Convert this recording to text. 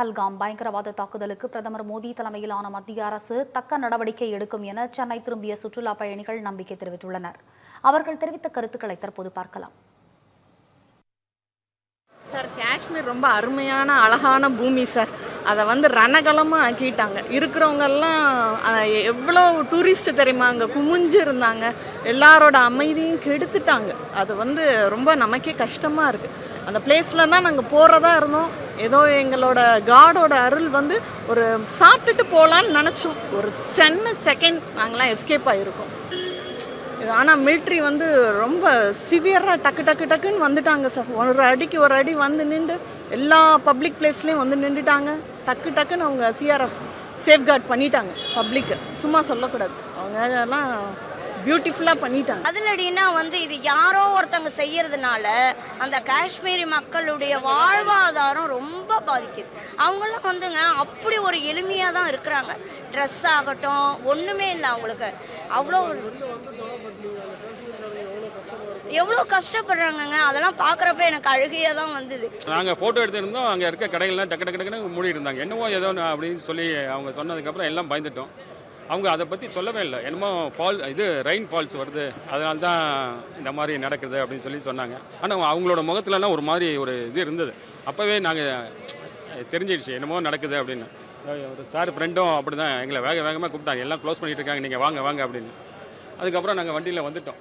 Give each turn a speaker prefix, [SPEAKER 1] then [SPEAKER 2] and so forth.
[SPEAKER 1] பஹல்காம் பயங்கரவாத தாக்குதலுக்கு பிரதமர் மோடி தலைமையிலான மத்திய அரசு தக்க நடவடிக்கை எடுக்கும் என சென்னை திரும்பிய சுற்றுலா பயணிகள் நம்பிக்கை தெரிவித்துள்ளனர். அவர்கள் தெரிவித்த கருத்துக்களை தற்போது பார்க்கலாம்.
[SPEAKER 2] சார் காஷ்மீர் ரொம்ப அருமையான அழகான பூமி சார். அதை வந்து ரணகலமாக ஆக்கிட்டாங்க. இருக்கிறவங்கெல்லாம் எவ்வளோ டூரிஸ்ட்டு தெரியுமா? அங்கே குமிஞ்சு இருந்தாங்க எல்லாரோட அமைதியும் கெடுத்துட்டாங்க. அது வந்து ரொம்ப நமக்கே கஷ்டமாக இருக்குது அந்த பிளேஸில் தான் நாங்கள் போகிறதா இருந்தோம். ஏதோ எங்களோட காடோட அருள் வந்து ஒரு சாப்பிட்டுட்டு போகலான்னு நினச்சோம். ஒரு சென்ன செகண்ட் நாங்களாம் எஸ்கேப் ஆகிருக்கோம் ஆனால் மிலிட்ரி வந்து ரொம்ப சிவியராக டக்கு டக்கு டக்குன்னு வந்துட்டாங்க சார். ஒரு அடிக்கு ஒரு அடி வந்து நின்று எல்லா பப்ளிக் பிளேஸ்லேயும் வந்து நின்றுட்டாங்க. டக்கு டக்குன்னு அவங்க சிஆர்எஃப் சேஃப்கார்ட் பண்ணிட்டாங்க பப்ளிக்கு சும்மா சொல்லக்கூடாது. அவங்க அதெல்லாம் பியூட்டிஃபுல்லாக பண்ணிட்டாங்க.
[SPEAKER 3] அதிலடினா வந்து இது யாரோ ஒருத்தங்க செய்யறதுனால அந்த காஷ்மீரி மக்களுடைய வாழ்வாதாரம் ரொம்ப பாதிக்குது. அவங்களாம் வந்துங்க அப்படி ஒரு எளிமையாக தான் இருக்கிறாங்க. ட்ரெஸ் ஆகட்டும் ஒன்றுமே இல்லை அவங்களுக்கு. அவ்வளோ எவ்வளோ கஷ்டப்படுறாங்கங்க. அதெல்லாம் பார்க்குறப்ப எனக்கு அழுகையாக தான் வந்தது.
[SPEAKER 4] நாங்கள் ஃபோட்டோ எடுத்துருந்தோம் அங்கே இருக்க கடைகள்லாம் டக்கு டக்கு டக்குன்னு மூடி இருந்தாங்க. என்னவோ ஏதோ அப்படின்னு சொல்லி அவங்க சொன்னதுக்கப்புறம் எல்லாம் பயந்துட்டோம். அவங்க அதை பற்றி சொல்லவே இல்லை. என்னமோ ஃபால் இது ரெயின் ஃபால்ஸ் வருது. அதனால தான் இந்த மாதிரி நடக்குது அப்படின்னு சொல்லி சொன்னாங்க. ஆனால் அவங்களோட முகத்துலலாம் ஒரு மாதிரி ஒரு இது இருந்தது. அப்போவே நாங்கள் தெரிஞ்சிடுச்சு என்னமோ நடக்குது அப்படின்னு. ஒரு சார் ஃப்ரெண்டும் அப்படி தான் எங்களை வேக வேகமாக கூப்பிட்டாங்க. எல்லாம் க்ளோஸ் பண்ணிட்டு இருக்காங்க. நீங்கள் வாங்க வாங்க அப்படின்னு. அதுக்கப்புறம் நாங்கள் வண்டியில் வந்துட்டோம்.